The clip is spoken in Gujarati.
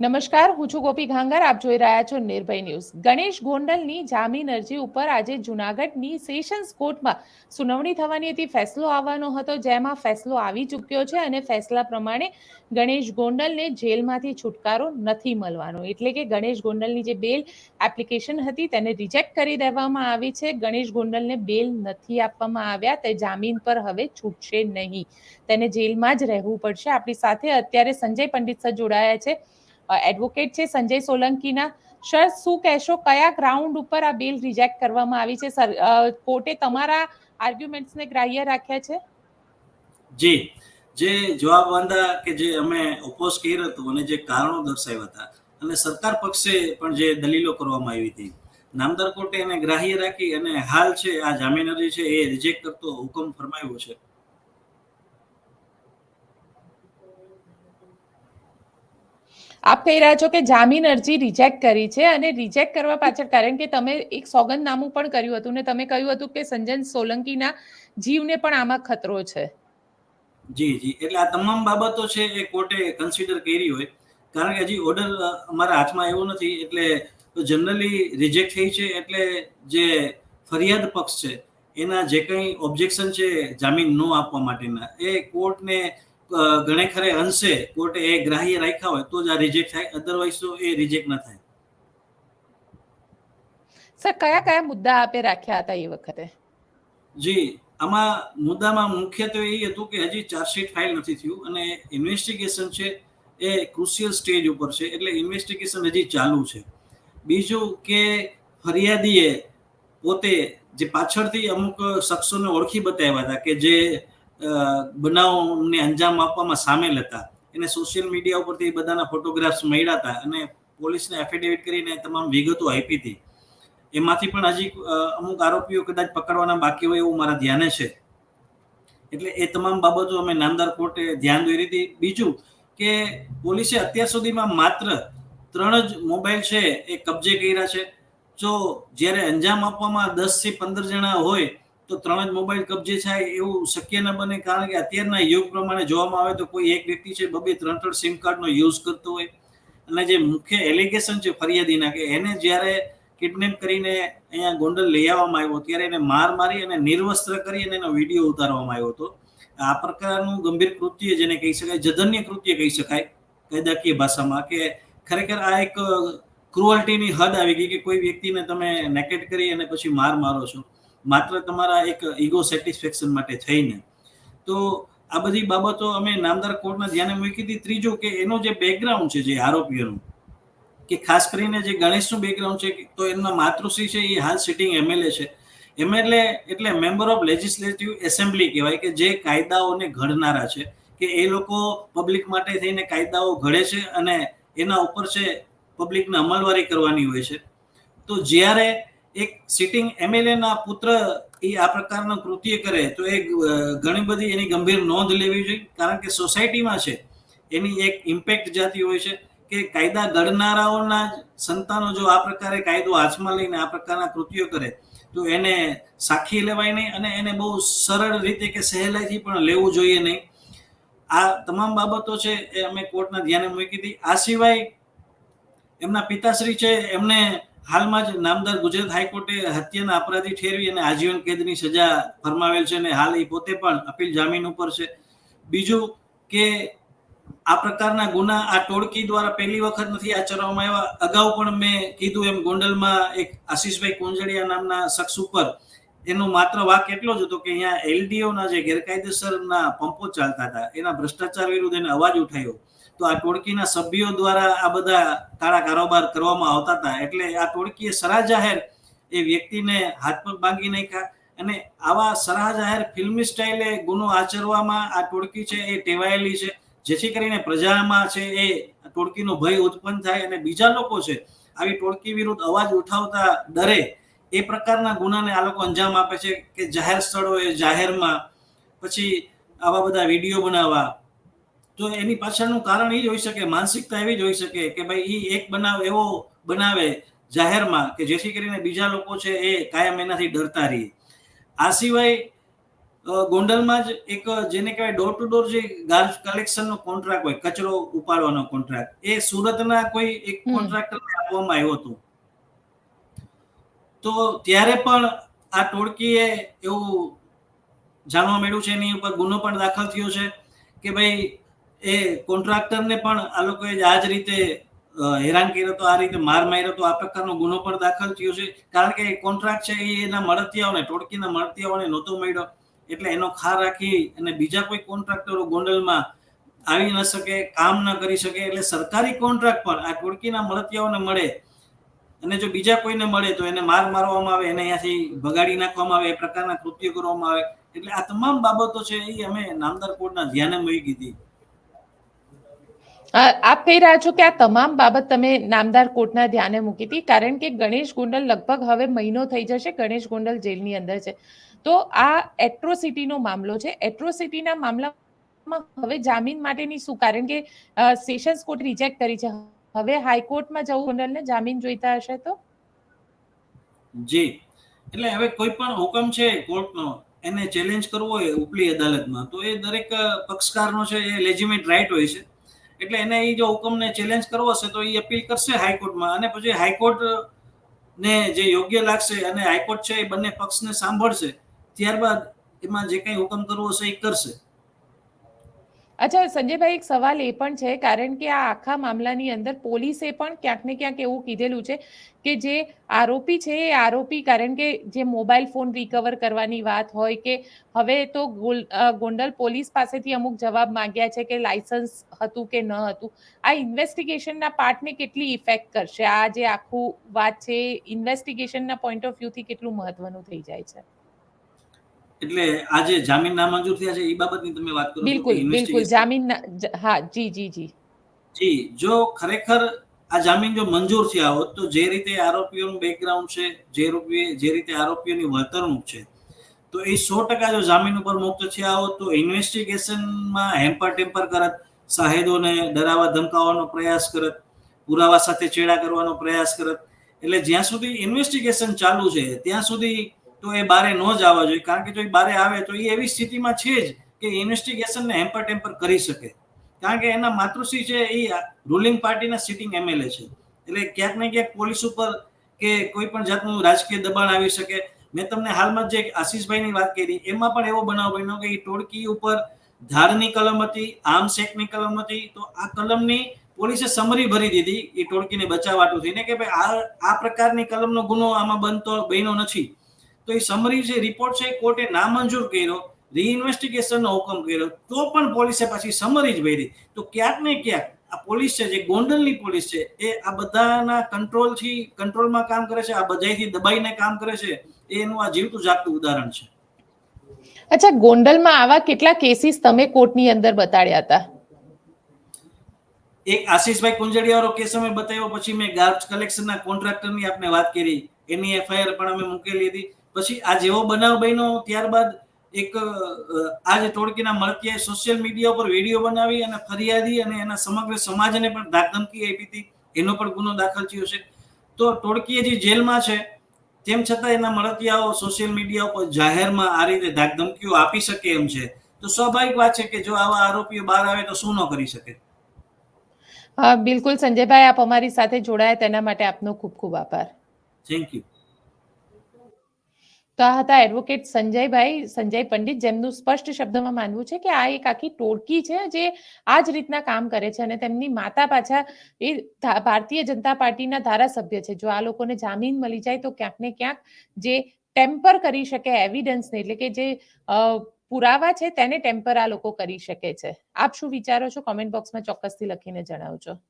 નમસ્કાર, હું છું ગોપી ઘાંગર, આપ જોઈ રહ્યા છો નિર્ભય ન્યૂઝ. ગણેશ ગોંડલની જામીન અરજી ઉપર આજે જુનાગઢની સેશન્સ કોર્ટમાં સુનાવણી થવાની હતી. ફેસલો આવવાનો હતો, જેમાં ફેસલો આવી ચૂક્યો છે અને ફેસલા પ્રમાણે ગણેશ ગોંડલને જેલમાંથી છુટકારો નથી મળવાનો. એટલે કે ગણેશ ગોંડલની જે બેલ એપ્લિકેશન હતી તેને રિજેક્ટ કરી દેવામાં આવી છે. ગણેશ ગોંડલને બેલ નથી આપવામાં આવ્યા, તે જામીન પર હવે છૂટશે નહીં. તેને જેલમાં જ રહેવું પડશે. આપણી સાથે અત્યારે સંજય પંડિત સર જોડાયા છે. એડવોકેટ છે સંજય સોલંકીના. સર શું કહેશો? કયા ગ્રાઉન્ડ ઉપર આ બિલ રિજેક્ટ કરવામાં આવી છે? સર કોર્ટે તમારા આર્ગ્યુમેન્ટ્સને ગ્રાહ્ય રાખ્યા છે? જી. જે જવાબવાંધા કે જે અમે ઓપોઝ કર્યું હતું અને જે કારણો દર્શાવ્યા હતા, અને સરકાર પક્ષે પણ જે દલીલો કરવામાં આવી હતી, નામદાર કોર્ટે એને ગ્રાહ્ય રાખી અને હાલ છે આ જામીન અરજી છે એ રિજેક્ટ કરતો હુકમ ફરમાવ્યો છે. આપ કહી રહ્યા છો કે જામીન અરજી રિજેક્ટ કરી છે અને રિજેક્ટ કરવા પાછળ કારણ કે તમે એક સોગંદનામું પણ કર્યું હતું ને તમે કહ્યું હતું કે સંજન સોલંકીના જીવને પણ આમાં ખતરો છે. જી જી. એટલે આ તમામ બાબતો છે એ કોર્ટે કન્સિડર કરી હોય. કારણ કે હજી ઓર્ડર અમારા હાથમાં એવો નથી. એટલે જનરલી રિજેક્ટ થઈ છે. એટલે જે ફરિયાદ પક્ષ છે, એના જે કંઈ ઓબ્જેક્શન છે, જામીન ન આપવા માટેના, એ કોર્ટને ઘણે ખરે અંશે કોર્ટે એ ગ્રાહ્ય રાખ્યા હોય તો જ આ રિજેક્ટ થાય અધરવાઇઝ તો એ રિજેક્ટ ન થાય. સર કયા કયા મુદ્દા આપે રાખ્યા હતા એ વખતે? જી આમાં મુદ્દામાં મુખ્યત્વે એ હતું કે હજી ચાર્જશીટ ફાઇલ નથી થયું અને ઇન્વેસ્ટિગેશન છે એ ક્રુશિયલ સ્ટેજ ઉપર છે એટલે ઇન્વેસ્ટિગેશન હજી ચાલુ છે. બીજું કે ફરિયાદીએ પોતે જે પાછળથી અમુક શખ્સોને ઓળખી બતાવ્યા હતા કે જે બનાવને અંજામ આપવામાં સામેલ હતા. એને સોશિયલ મીડિયા ઉપરથી બધાના ફોટોગ્રાફ્સ મળ્યા હતા અને પોલીસને એફિડેવિટ કરીને તમામ વિગતો આપી હતી. એમાંથી પણ હજી અમુક આરોપીઓ કદાચ પકડવાના બાકી હોય એવું મારા ધ્યાને છે. એટલે એ તમામ બાબતો અમે નામદાર કોર્ટે ધ્યાન દોરી હતી. બીજું કે પોલીસે અત્યાર સુધીમાં માત્ર ત્રણ જ મોબાઈલ છે એ કબજે કર્યા છે. જો જ્યારે અંજામ આપવામાં દસથી પંદર જણા હોય તો ત્રણ જ મોબાઈલ કબજે થાય એવું શક્ય ન બને, કારણ કે અત્યારના યુગ પ્રમાણે જોવામાં આવે તો કોઈ એક વ્યક્તિ છે બબે ત્રણ ત્રણ સિમ કાર્ડનો યુઝ કરતો હોય. અને જે મુખ્ય એલિગેશન છે ફરિયાદીના કે એને જ્યારે કિડનેપ કરીને અહીંયા ગોંડલ લઈ આવવામાં આવ્યો, ત્યારે એને માર મારી અને નિર્વસ્ત્ર કરી અને એનો વીડિયો ઉતારવામાં આવ્યો હતો. આ પ્રકારનું ગંભીર કૃત્ય જેને કહી શકાય જધન્ય કૃત્ય કહી શકાય કાયદાકીય ભાષામાં કે ખરેખર આ એક ક્રુઅલ્ટીની હદ આવી ગઈ કે કોઈ વ્યક્તિને તમે નેકેટ કરી અને પછી માર મારો છો. માત્ર તમારા એક ઈગો સેટિસ્ફેક્શન માટે થઈને. તો આ બધી બાબતો અમે નામદાર કોર્ટના ધ્યાને મૂકી હતી. ત્રીજું કે એનો જે બેકગ્રાઉન્ડ છે, જે આરોપીઓનું, કે ખાસ કરીને જે ગણેશનું બેકગ્રાઉન્ડ છે, તો એમના માતૃશ્રી છે, એ હાલ સિટિંગ એમએલએ છે. એમએલએ એટલે મેમ્બર ઓફ લેજિસ્લેટિવ એસેમ્બલી કહેવાય કે જે કાયદાઓને ઘડનારા છે, કે એ લોકો પબ્લિક માટે થઈને કાયદાઓ ઘડે છે અને એના ઉપર છે પબ્લિકને અમલવારી કરવાની હોય છે. તો જ્યારે એક સિટિંગ એમએલએના પુત્ર એ આ પ્રકારના કૃત્ય કરે તો એ ઘણી બધી એની ગંભીર નોંધ લેવી જોઈએ. કારણ કે સોસાયટીમાં છે, એની એક ઇમ્પેક્ટ જાતી હોય છે કે કાયદા ઘડનારાઓના સંતાનો જો આ પ્રકારે કાયદો હાથમાં લઈને આ પ્રકારના કૃત્યો કરે, તો એને સાખી લેવાય નહીં અને એને બહુ સરળ રીતે કે સહેલાઈથી પણ લેવું જોઈએ નહીં. આ તમામ બાબતો છે એ અમે કોર્ટના ધ્યાને મૂકી હતી આ સિવાય એમના પિતાશ્રી છે, એમને હાલમાં જ નામદાર ગુજરાત હાઈકોર્ટે હત્યાના અપરાધી ઠેરવી અને આજીવન કેદની સજા ફરમાવેલ છે અને હાલ એ પોતે પણ અપીલ જામીન ઉપર છે. બીજું કે આ પ્રકારના ગુના આ ટોળકી દ્વારા પહેલી વખત નથી આચરવામાં આવ્યા. અગાઉ પણ મેં કીધું એમ ગોંડલમાં એક આશીષભાઈ કુંજળિયા નામના શખ્સ ઉપર. એનો માત્ર વાક એટલો જ હતો કે અહીંયા એલડીઓના જે ગેરકાયદેસરના પંપો ચાલતા હતા. એના ભ્રષ્ટાચાર વિરુદ્ધ એને અવાજ ઉઠાયો. તો આ ટોળકીના સભ્યો દ્વારા આ બધા કાળા કારોબાર કરવામાં આવતા હતા. એટલે આ ટોળકીએ સરા જાહેર એ વ્યક્તિને હાથ પગ ભાંગી નાખ્યા અને આવા સરા જાહેર ફિલ્મી સ્ટાઇલે ગુનો આચરવામાં આ ટોળકી છે એ ટેવાયેલી છે. જેથી કરીને પ્રજામાં છે એ ટોળકીનો ભય ઉત્પન્ન થાય અને બીજા લોકો છે આવી ટોળકી વિરુદ્ધ અવાજ ઉઠાવતા ડરે એ પ્રકારના ગુનાને આ લોકો અંજામ આપે છે કે જાહેર સ્થળોએ જાહેરમાં પછી આવા બધા વીડિયો બનાવવા તો એની પાછળનું કારણ એ જ હોઈ શકે માનસિકતા એવી જ હોઈ શકે કે ભાઈ એ એક બનાવ એવો બનાવે જાહેરમાં કે જેથી કરીને બીજા લોકો છે એ કાયમ એનાથી ડરતા રહીએ આ સિવાય ગોંડલમાં જ એક જેને કહેવાય ડોર ટુ ડોર જે ગાર્જ કલેક્શનનો કોન્ટ્રાક્ટ હોય કચરો ઉપાડવાનો કોન્ટ્રાક્ટ એ સુરતના કોઈ એક. કોન્ટ્રાક્ટરને આપવામાં આવ્યો હતો તો ત્યારે પણ આ ટોળકીએ એવું જાણવા મળ્યું છે એની ઉપર ગુનો પણ દાખલ થયો છે કે ભાઈ એ કોન્ટ્રાક્ટરને પણ આ લોકોએ આ જ રીતે હેરાન કર્યો તો, આ રીતે માર માર્યો તો આ પ્રકારનો ગુનો પણ દાખલ થયો છે. કારણ કે કોન્ટ્રાક્ટ છે એ એના મળતિયાઓને, ટોળકીના મળતિયાઓને નહોતો મળ્યો. એટલે એનો ખાર રાખી અને બીજા કોઈ કોન્ટ્રાક્ટરો ગોંડલમાં આવી ન શકે, કામ ન કરી શકે, એટલે સરકારી કોન્ટ્રાક્ટ પણ આ ટોળકીના મળતિયાઓને મળે અને જો બીજા કોઈને મળે તો એને માર મારવામાં આવે, એને અહીંયાથી ભગાડી નાખવામાં આવે, એ પ્રકારના કૃત્યો કરવામાં આવે. એટલે આ તમામ બાબતો છે એ અમે નામદાર કોર્ટના ધ્યાને મૂકી દીધી. આપ કહી રહ્યા છો કે આ તમામ બાબત તમે નામદાર કોર્ટના ધ્યાને મૂકી હતી, કારણ કે ગણેશ ગોંડલ લગભગ હવે મહિનો થઈ જશે ગણેશ ગોંડલ જેલની અંદર છે. તો આ એટ્રોસિટીનો મામલો છે. એટ્રોસિટીના મામલામાં હવે જામીન માટેની શું? કારણ કે સેશન્સ કોર્ટ રિજેક્ટ કરી છે. હવે હાઈકોર્ટમાં જવું ગોંડલને જામીન જોઈતા હશે તો? જી. એટલે હવે કોઈ પણ હુકમ છે કોર્ટનો, એને ચેલેન્જ કરવો હોય ઉપલી અદાલતમાં, તો એ દરેક પક્ષકારનો છે, એ લેજિમેટ રાઈટ હોય છે. એટલે એને એ જો હુકમને ચેલેન્જ કરવો હશે તો એ અપીલ કરશે હાઈકોર્ટમાં. અને પછી હાઈકોર્ટ, ને જે યોગ્ય લાગશે અને હાઈકોર્ટ છે, એ બંને પક્ષને સાંભળશે. ત્યારબાદ એમાં જે કંઈ હુકમ કરવો હશે એ કરશે. અચ્છા, સંજયભાઈ, એક સવાલ એ પણ છે, કારણ કે આ આખા મામલાની અંદર પોલીસે પણ ક્યાંક ને ક્યાંક એવું કીધેલું છે કે જે આરોપી છે એ આરોપી, કારણ કે જે મોબાઈલ ફોન રિકવર કરવાની વાત હોય કે હવે તો ગોંડલ પોલીસ પાસેથી અમુક જવાબ માંગ્યા છે કે લાયસન્સ હતું કે ન હતું. આ ઇન્વેસ્ટિગેશનના પાર્ટને કેટલી ઇફેક્ટ કરશે? આ જે આખું વાત છે ઇન્વેસ્ટિગેશનના પોઈન્ટ ઓફ વ્યૂથી કેટલું મહત્વનું થઈ જાય છે? એટલે આ જે જામીન નામંજૂર થયા છે એ બાબતની તમે વાત કરો બિલકુલ બિલકુલ. જામીન હા જી જી જી. જી જો ખરેખર આ જામીન જો મંજૂર થયા હોત તો જે રીતે આરોપીઓનું બેકગ્રાઉન્ડ છે જે રૂપે જે રીતે આરોપીઓની વર્તણૂક છે તો એ સો ટકા જો જામીન ઉપર મુક્ત થયા હોત તો ઇન્વેસ્ટિગેશનમાં હેમ્પર ટેમ્પર કરત સાહેદોને ડરાવા ધમકાવવાનો પ્રયાસ કરત પુરાવા સાથે ચેડા કરવાનો પ્રયાસ કરત. એટલે જ્યાં સુધી ઇન્વેસ્ટિગેશન ચાલુ છે ત્યાં સુધી તો એ બારે ન જ આવવા જોઈએ. કારણ કે જો એ બારે આવે તો એ એવી સ્થિતિમાં છે જ કે ઇન્વેસ્ટિગેશનને હેમ્પર ટેમ્પર કરી શકે. કારણ કે એના માતૃશ્રી છે એ રૂલિંગ પાર્ટીના સિટિંગ એમએલએ છે. એટલે ક્યાંક ને ક્યાંક પોલીસ ઉપર કે કોઈ પણ જાતનું રાજકીય દબાણ આવી શકે. મેં તમને હાલમાં જે આશીષભાઈની વાત કરી, એમાં પણ એવો બનાવ બન્યો કે એ ટોળકી ઉપર ધારની કલમ હતી આર્મ્સ એક્ટની કલમ હતી, તો આ કલમની પોલીસે સમરી ભરી દીધી, એ ટોળકીને બચાવવાટું થઈને કે ભાઈ આ આ પ્રકારની કલમનો ગુનો આમાં બનતો, બન્યો નથી. તો એ સમરી જે રિપોર્ટ છે કોર્ટે નામંજૂર કર્યો રીઇન્વેસ્ટિગેશનનો હુકમ કર્યો તો પણ પોલીસે પાછી સમરી જ ભરી. તો ક્યાંક ને ક્યાંક આ પોલીસ છે જે ગોંડલની પોલીસ છે એ આ બધાના કંટ્રોલથી કંટ્રોલમાં કામ કરે છે આ બધાથી દબાઈને કામ કરે છે એનું આ જીવતું જાગતું ઉદાહરણ છે. અચ્છા ગોંડલમાં આવા કેટલા કેસીસ તમે કોર્ટની અંદર બતાડ્યા હતા? એક આશીષભાઈ કુંજડિયાવાળો કેસ અમે બતાવ્યો પછી મેં ગાર્જ કલેક્શનના કોન્ટ્રાક્ટરની આપણે વાત કરી એની એફઆઈઆર પણ અમે મૂકેલી હતી. પછી આ જેવો બનાવ બન્યો ત્યારબાદ એક આજે ટોળકીના મળકીએ સોશિયલ મીડિયા ઉપર વીડિયો બનાવી અને ફરિયાદી અને એના સમગ્ર સમાજને પણ ધાકધમકી આપી હતી. એનો પણ ગુનો દાખલ થયો છે. તો ટોળકીએ જે જેલમાં છે તેમ છતાં એના મળતિયાઓ સોશિયલ મીડિયા ઉપર જાહેરમાં આ રીતે ધાકધમકીઓ આપી શકે એમ છે. તો સ્વાભાવિક વાત છે કે જો આવા આરોપીઓ બહાર આવે તો શું ન કરી શકે? બિલકુલ સંજયભાઈ આપ અમારી સાથે જોડાયા તેના માટે આપનો ખૂબ ખૂબ આભાર. થેન્ક યુ તો આ હતા એડવોકેટ સંજયભાઈ, સંજય પંડિત, જેમનું સ્પષ્ટ શબ્દમાં માનવું છે કે આ એક આખી ટોળકી છે જે આ જ રીતના કામ કરે છે અને તેમની માતા પાછા એ ભારતીય જનતા પાર્ટીના ધારાસભ્ય છે. જો આ લોકોને જામીન મળી જાય તો ક્યાંક ને ક્યાંક જે ટેમ્પર કરી શકે એવિડન્સને એટલે કે જે પુરાવા છે તેને ટેમ્પર આ લોકો કરી શકે છે. આપ શું વિચારો છો? કોમેન્ટ બોક્સમાં ચોક્કસથી લખીને જણાવજો.